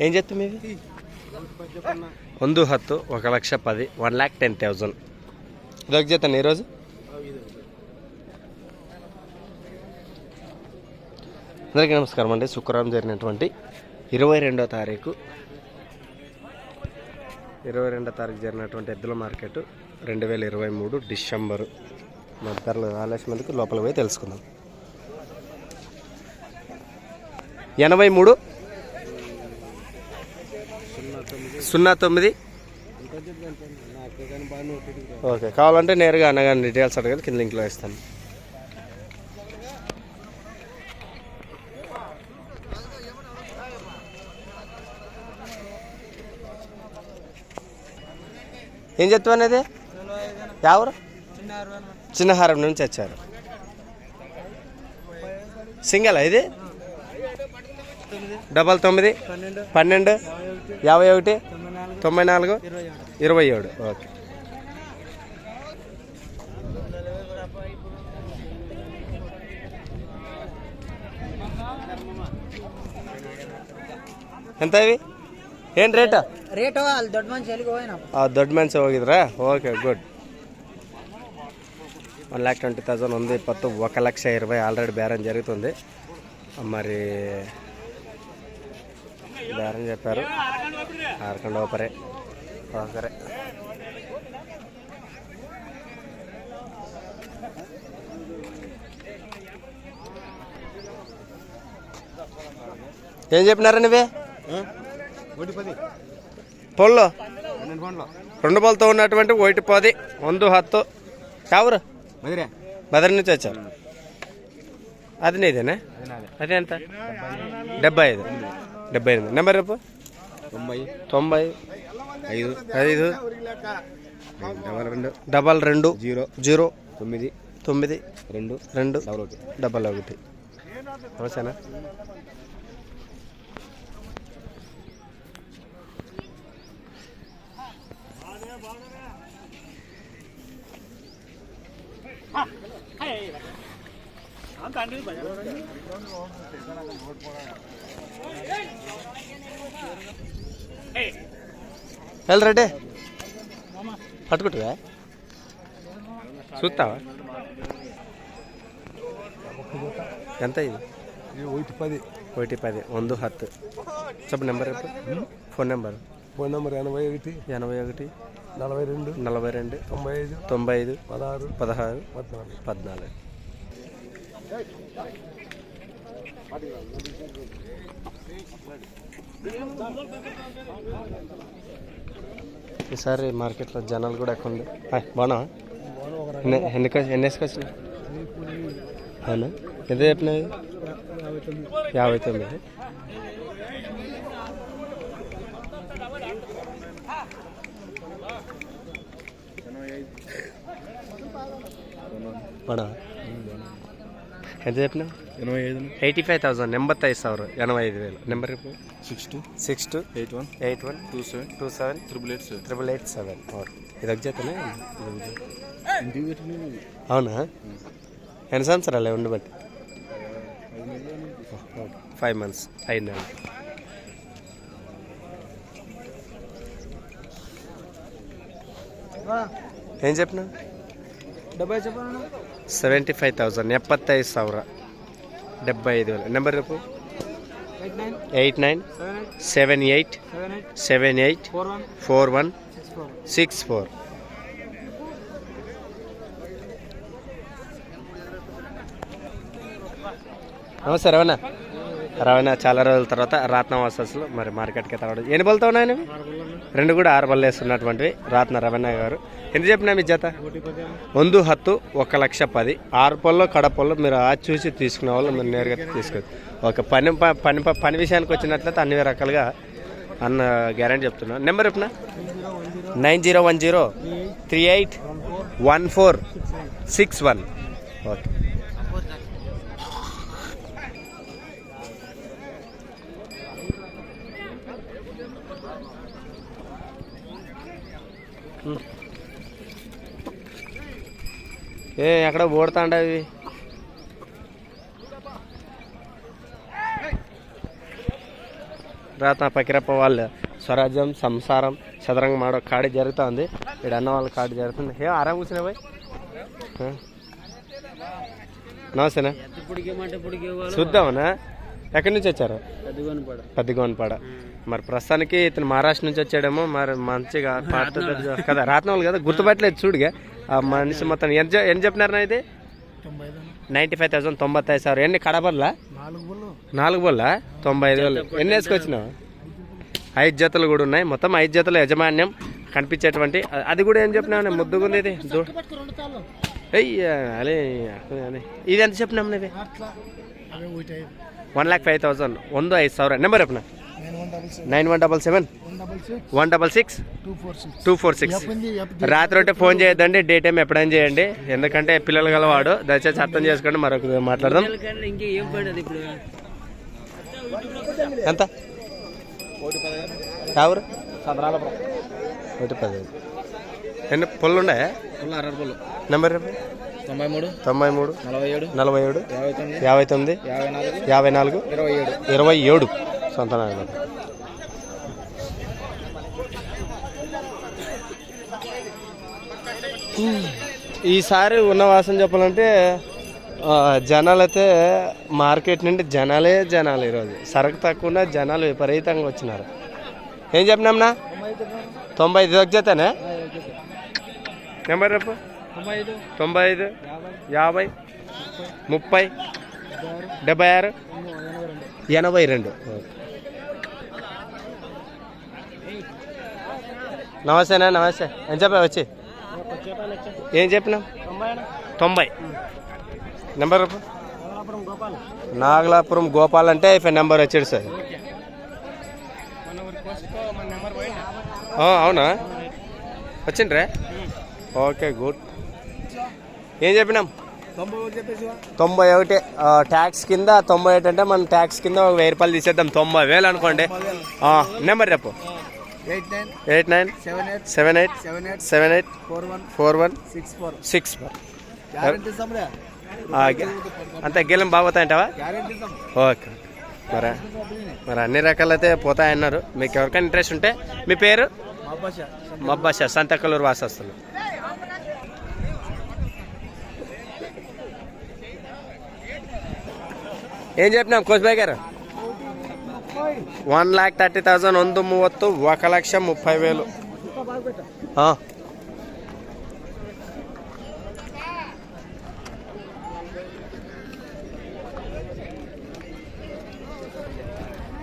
ఏం చెప్తాం ఇవి ಒಂದು ಹತ್ತು ఒక లక్ష పది వన్ ల్యాక్ టెన్ థౌజండ్ ఇదొక చేతాను ఈరోజు అందరికీ నమస్కారం అండి శుక్రవారం జరిగినటువంటి ఇరవై రెండో తారీఖు ఇరవై రెండో తారీఖు జరిగినటువంటి ఎద్దుల మార్కెట్ రెండు వేల ఇరవై మూడు డిసెంబరు మా ధరలు ఆలస్యం మందికి లోపలికి పోయి తెలుసుకుందాం ఎనభై మూడు సున్నా తొమ్మిది. ఓకే కావాలంటే నేరుగా అన్నగాని డీటెయిల్స్ అడగాలి కింద లింక్లో ఇస్తాను ఏం చెప్తావు అనేది? ఎవరు? చిన్నహారం నుంచి వచ్చారు. సింగల్ ఇది? డబల్ తొమ్మిది పన్నెండు యాభై ఒకటి తొంభై నాలుగు ఇరవై ఏడు. ఓకే. ఎంత ఇవి? ಏನು రేట్? ರೇಟ್ ಅಲ್ಲಿ మంచి ಮನುಷ್ಯ ಎಲ್ಲಿಗೆ ಹೋಗಿ వన్ ల్యాక్ ట్వంటీ థౌజండ్ ఉంది. పత్తు ఒక లక్ష ఇరవై ఆల్రెడీ బేరం జరుగుతుంది. మరి బేరం చెప్పారు. అరకండ ఒకరే ఒకరే ఏం చెప్పినారా నువ్వే? పొల్లో. రెండు పొలతో ఉన్నటువంటి ఒకటి పది వంద హత్తు. ఎవరు? మదిరే నుంచి వచ్చారు. అది నీదేనా? అది అది ఎంత? డెబ్బై ఐదు. డెబ్బై ఎనిమిది. నెంబర్ రేపు తొంభై. తొంభై. ఐదు. ఐదు డబల్ రెండు. డబల్ రెండు. జీరో. జీరో. తొమ్మిది. తొమ్మిది. రెండు. రెండు. డబల్ ఒకటి. డబల్ ఒకటి. నమస్తేనా వెళ్ళి రెడ్డి. పట్టుకుంటువా చూస్తావా? ఎంత ఇది? ఒకటి పది. ఒకటి పది. వంద హత్తు. చెప్పు number phone number. Phone number ఎనభై ఒకటి ఎనభై ఒకటి నలభై రెండు నలభై రెండు తొంభై ఐదు తొంభై ఐదు పదహారు పదహారు పద్నాలుగు. పద్నాలుగు. ఈసారి మార్కెట్లో జనాలు కూడా ఎక్కువ ఉంది. హాయ్, బాగున్నావా? ఎన్ని ఎన్ని అవునా? ఎంత చెప్పినాయి యాభై తొమ్మిది. బాగున్నావా? ఎంత చెప్పిన ఎనభై ఐదు ఎయిటీ ఫైవ్ థౌసండ్. ఎంబత్తై సార్ ఎనభై ఐదు వేలు. Number six two. Six two. Eight one. Eight one. Two seven. Two seven. Triple eight seven. Triple eight seven. Okay. ఇది ఒక అవునా? ఎన్ని సంవత్సరాలే ఉండబట్టి ఫైవ్ మంత్స్. ఐదు నెలలు. ఏం చెప్పినా డబ్బా చెప్పాను ಸೆವೆಂಟಿ ಫೈವ್ ತೌಸಂಡ್, ಎಪ್ಪತ್ತೈದು ಸಾವಿರ, ಡೆಬ್ಬೈದು ನಂಬರ್ ಬೇಕು eight nine seven eight seven eight four one six four ನಮಸ್ಕಾರ ಅವನ రవణ చాలా రోజుల తర్వాత రత్న వాసస్లో మరి మార్కెట్కి తగ్గడం ఎన్ని బలతో ఉన్నాయి రెండు కూడా ఆరు బళ్ళు వేస్తున్నటువంటివి రాత్న రవణ గారు. ఎంత చెప్పినా మీ జత? వందు హత్తు ఒక లక్ష పది. ఆరు పళ్ళు కడపళ్ళు మీరు ఆ చూసి తీసుకునే వాళ్ళు మీరు నేరుగా తీసుకోవచ్చు ఒక పని ప- పని పని విషయానికి వచ్చినట్లయితే అన్ని రకాలుగా అన్న గ్యారంటీ చెప్తున్నాను నెంబర్ చెప్పిన? Nine zero one zero three eight one four six one. Okay. ఏ ఎక్కడ ఓడతాండ అవి? రాత పకిరప్ప వాళ్ళ స్వరాజ్యం సంసారం చదరంగ మాడో కాడి జరుగుతూ ఉంది ఇక్కడ అన్న వాళ్ళ కాడి జరుగుతుంది. ఏ ఆరాం కూర్చున్నా పోయి. నమస్తేనా? చూద్దామనా? ఎక్కడి నుంచి వచ్చారు? పెద్దగాని పడ పెద్దగోనపాడ. మరి ప్రస్తుతానికి ఇతను మహారాష్ట్ర నుంచి వచ్చాడేమో మరి మంచిగా పాడుతుంది కదా రాత్నవాళ్ళు కదా గుర్తుపట్టలేదు చూడుగా. మనిషి మొత్తం ఎంత చె- ఎంత చెప్పినారు నా ఇది తొంభై ఐదు నైంటీ ఫైవ్ థౌసండ్ తొంభై ఐదు సార్ ఎన్ని కడబల్లా నాలుగు బళ్ళు నాలుగు బోళ్ళ తొంభై ఐదు వేలు ఎన్ని వేసుకొచ్చినావు ఐదు జతలు కూడా ఉన్నాయి మొత్తం ఐదు జతల యజమాన్యం కనిపించేటువంటి అ- అది కూడా ఏం చెప్పినావు ముద్దుగుంది ఇది దు- రెండు తాళ్ళు అయ్యా అలే అలే. ఇది ఎంత చెప్పినాం నీది అట్లా అదే ఒకటి ఐదు వన్ ల్యాక్ ఫైవ్ థౌసండ్ వంద ఐదు ಸಾವಿರ నెంబర్ చెప్పిన Nine one double seven? One double six? Two four six. రాత్రి ఒకటి ఫోన్ చేయొద్దండి డే టైం ఎప్పుడైనా చేయండి. ఎందుకంటే పిల్లలు గలవాడు. దయచేసి అర్థం చేసుకోండి మరొక మాట్లాడదాం. ఎంత? ఎవరు? ఒకటి పది. ఎన్ని పళ్ళు ఉన్నాయా నెంబర్ తొంభై మూడు. తొంభై మూడు. నలభై ఏడు. నలభై ఏడు. యాభై తొమ్మిది. యాభై నాలుగు. ఇరవై ఏడు. ఇరవై ఏడు. సంతనాయన ఈసారి ఉన్న వాసన చెప్పాలంటే జనాలు అయితే మార్కెట్ నుండి జనాలే జనాలు ఈరోజు. సరుకు తక్కువ జనాలు విపరీతంగా వచ్చినారు. ఏం చెప్పినాంనా తొంభై ఐదు జతనే నెంబర్ రేపు తొంభై ఐదు తొంభై ఐదు యాభై ముప్పై డెబ్బై ఆరు ఎనభై రెండు. నమస్తేనా నమస్తే. ఏం చెప్పా వచ్చి? ఏం చెప్పినాం తొంభై. నెంబర్ నాగలాపురం గోపాల్. అంటే ఇప్పుడు నెంబర్ వచ్చాడు సార్. అవునా? వచ్చిండ్రే? Okay good. ఏం చెప్పినాం? తొంభై ఒకటి ట్యాక్స్ కింద తొంభై ఒకటి అంటే మనం ట్యాక్స్ కింద ఒక వెయ్యి రూపాయలు తీసేద్దాం. తొంభై వేలు అనుకోండి. నెంబర్ చెప్పు. Eight nine seven eight seven eight four one four one six four six అంతే గెలం బాగుతాయంటావా ఓకే. మరి మరి అన్ని రకాలైతే పోతాయన్నారు మీకు ఎవరికైనా ఇంట్రెస్ట్ ఉంటే మీ పేరు? మబ్బాష సంతకలూరు వాసస్తులు ಏನ್ చెప్పినాం కోస్బాయ్ గారు? వన్ ಲ್ಯಾಕ್ ತರ್ಟಿ ತೌಸಂಡ್ ಒಂದು ಮೂವತ್ತು ఒక లక్ష ముప్పై వేలు ఆ.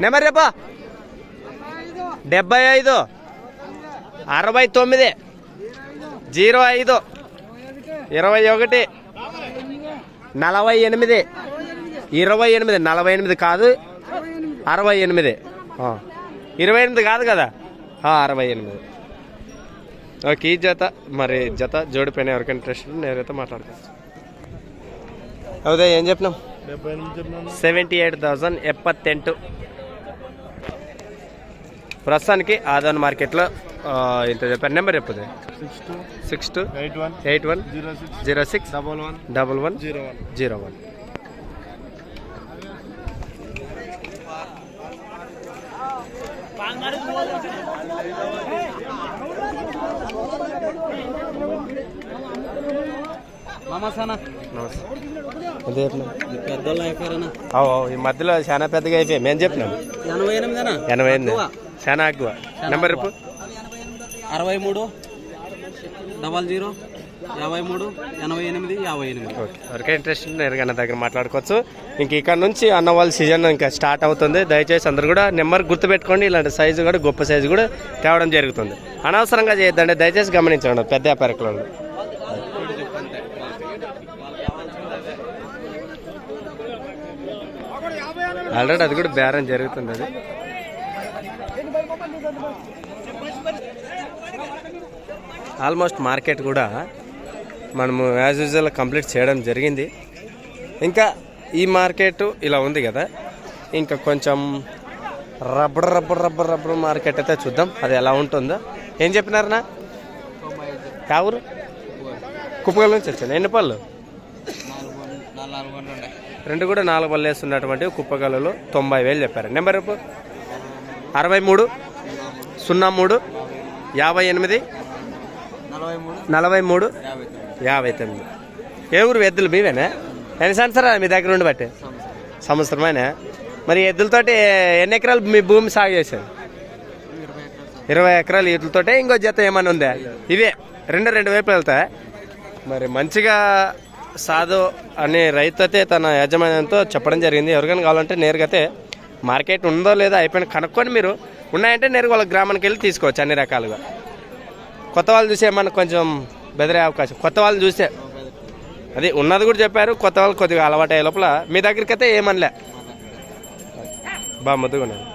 నెంబర్ రేపా డెబ్బై ఐదు అరవై తొమ్మిది జీరో ఐదు ఇరవై ఒకటి నలభై ఎనిమిది ఇరవై ఎనిమిది నలభై ఎనిమిది కాదు అరవై ఎనిమిది. ఇరవై ఎనిమిది కాదు కదా? అరవై ఎనిమిది. ఓకే ఈ జత. మరి జత జోడిపోయిన ఎవరికైనా ఇంట్రెస్ట్ నేనైతే మాట్లాడతాను. ಹೌದಾ ఏం చెప్పినాం సెవెంటీ ఎయిట్ థౌజండ్ ఎప్పత్తెంటు. ప్రస్తుతానికి ఆదాన్ మార్కెట్లో ఇంత చెప్పారు నెంబర్ చెప్పదు six two six two eight one eight one zero six double one double one zero one zero one. అవు ఈ మధ్యలో చాలా పెద్దగా అయిపోయాయి. మేము చెప్పినాం. ఎనభై ఎనిమిదేనా? ఎనభై ఎనిమిది. చాలా ఎక్కువ. నెంబర్ అరవై మూడు డబల్ జీరో యాభై మూడు ఎనభై ఎనిమిది యాభై ఎనిమిది. ఓకే. ఎవరికైనా ఇంట్రెస్ట్ నేరుగా అన్న దగ్గర మాట్లాడుకోవచ్చు. ఇంక ఇక్కడ నుంచి అన్న వాళ్ళ సీజన్ ఇంకా స్టార్ట్ అవుతుంది. దయచేసి అందరు కూడా నెంబర్ గుర్తుపెట్టుకోండి. ఇలాంటి సైజు కూడా గొప్ప సైజు కూడా తేవడం జరుగుతుంది. అనవసరంగా చేయొద్దండి. దయచేసి గమనించండి. పెద్ద వ్యాపారికులు ఆల్రెడీ అది కూడా బేరం జరుగుతుంది అది. ఆల్మోస్ట్ మార్కెట్ కూడా మనము యాజ్ యూజువల్ కంప్లీట్ చేయడం జరిగింది. ఇంకా ఈ మార్కెట్ ఇలా ఉంది కదా ఇంకా కొంచెం rubber rubber rubber rubber market అయితే చూద్దాం అది ఎలా ఉంటుందో. ఏం చెప్పినారనా యా ఊరు? కుప్పగల నుంచి వచ్చాను. ఎన్ని పళ్ళు? రెండు కూడా నాలుగు పళ్ళు వేస్తున్నటువంటి కుప్పగలలో తొంభై వేలు చెప్పారు. నెంబర్ అరవై మూడు సున్నా మూడు యాభై ఎనిమిది నలభై మూడు యాభై తొమ్మిది. ఏ ఊరు? ఎద్దులు మీవేనా? ఎన్ని సంవత్సరాలు మీ దగ్గర ఉండి బట్టి? సంవత్సరమేనా? మరి ఎద్దులతోటి ఎన్ని ఎకరాలు మీ భూమి సాగు చేశారు? ఇరవై ఎకరాలు ఎద్దులతోటే ఇంకో జత ఏమైనా ఉందా? ఇవే. రెండు రెండు వైపు వెళ్తాయి? మరి మంచిగా సాధు అనే రైతు అయితే తన యాజమాన్యంతో చెప్పడం జరిగింది. ఎవరికైనా కావాలంటే నేరుగా అయితే మార్కెట్ ఉందో లేదో అయిపోయిన కనుక్కొని మీరు ఉన్నాయంటే నేరుగా వాళ్ళ గ్రామానికి వెళ్ళి తీసుకోవచ్చు అన్ని రకాలుగా. కొత్త వాళ్ళు చూసే మనకు కొంచెం బెదిరే అవకాశం. కొత్త వాళ్ళు చూసే అది ఉన్నది కూడా చెప్పారు కొత్త వాళ్ళు కొద్దిగా అలవాటు అయ్యే లోపల మీ దగ్గరికి అయితే ఏమనలే. బా ముద్దుగా ఉన్నాను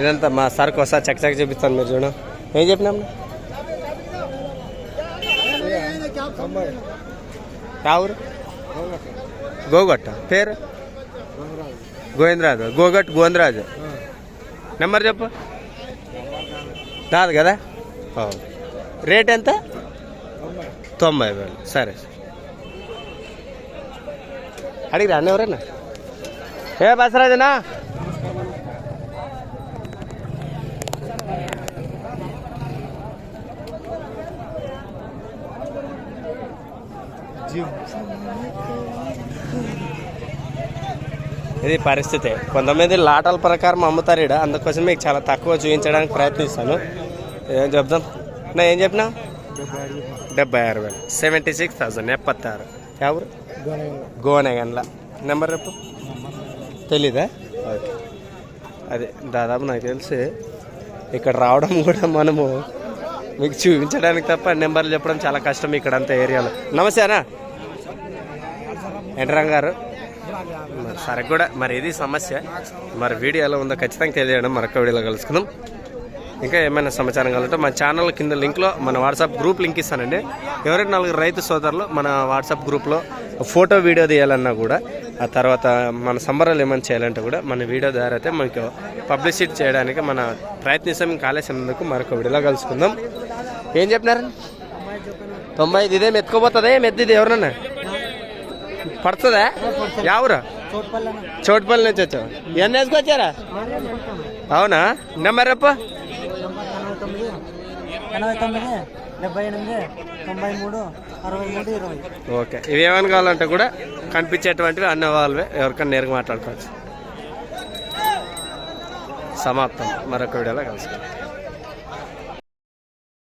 ఇదంతా మా సార్కి ఒకసారి చక్క చక్క చూపిస్తాను మీరు చూడు. ఏం చెప్పినాం? రావురు గోగొట్ట. పేరు? గోవిందరాజు. గోగట్ గోవిందరాజు. నెంబర్ చెప్పు. కాదు కదా అవును రేట్ ఎంత తొంభై వేలు సరే అడిగిరా అన్న ఎవరన్నా ఏ బసరాజనా ఇది పరిస్థితి. కొంతమంది లాటల ప్రకారం అమ్ముతారు ఇక్కడ అందుకోసం మీకు చాలా తక్కువ చూపించడానికి ప్రయత్నిస్తాను. ఏం చెప్దాం? నా ఏం చెప్పినా? డెబ్బై ఆరు వేలు. సెవెంటీ సిక్స్ థౌసండ్ ఎప్పత్తారు? ఎవరు? గోనెగన్ల నెంబర్ రేపు తెలీదా? ఓకే. అదే దాదాపు నాకు తెలిసి ఇక్కడ రావడం కూడా మనము మీకు చూపించడానికి తప్ప నెంబర్లు చెప్పడం చాలా కష్టం ఇక్కడ అంత ఏరియాలో. నమస్తే అన్న. ఎంటరాం గారు మరి సరే కూడా మరి ఇది సమస్య. మరి వీడియో ఎలా ఉందో ఖచ్చితంగా తెలియడం మరొక వీడియోలో కలుసుకుందాం. ఇంకా ఏమైనా సమాచారం కావాలంటే మన ఛానల్ కింద లింక్లో మన వాట్సాప్ గ్రూప్ లింక్ ఇస్తానండి. ఎవరైనా నలుగురు రైతు సోదరులు మన వాట్సాప్ గ్రూప్లో ఫోటో వీడియో తీయాలన్నా కూడా ఆ తర్వాత మన సంబరాలు ఏమైనా చేయాలంటే కూడా మన వీడియో ద్వారా అయితే మనకు పబ్లిసిటీ చేయడానికి మన ప్రయత్నిస్తాం. ఇంకా ఆలస్యమైనందుకు మరొక వీడియోలో కలుసుకుందాం. ఏం చెప్పినారండి? తొంభై ఐదు ఇదే ఏం మెద్దిది ఎవరన్నా పడుతుందా? యావురా? చోటుపల్లి నుంచి వచ్చావు. ఎన్ని వేసుకొచ్చారా? అవునా? నెంబర్ రేపు ఓకే. ఇవేమని కావాలంటే కూడా కనిపించేటువంటివి అన్న వాళ్ళవే. ఎవరికైనా నేరుగా మాట్లాడుకోవచ్చు. సమాప్తం. మరొక వీడియోలో కలుసుకుంటాం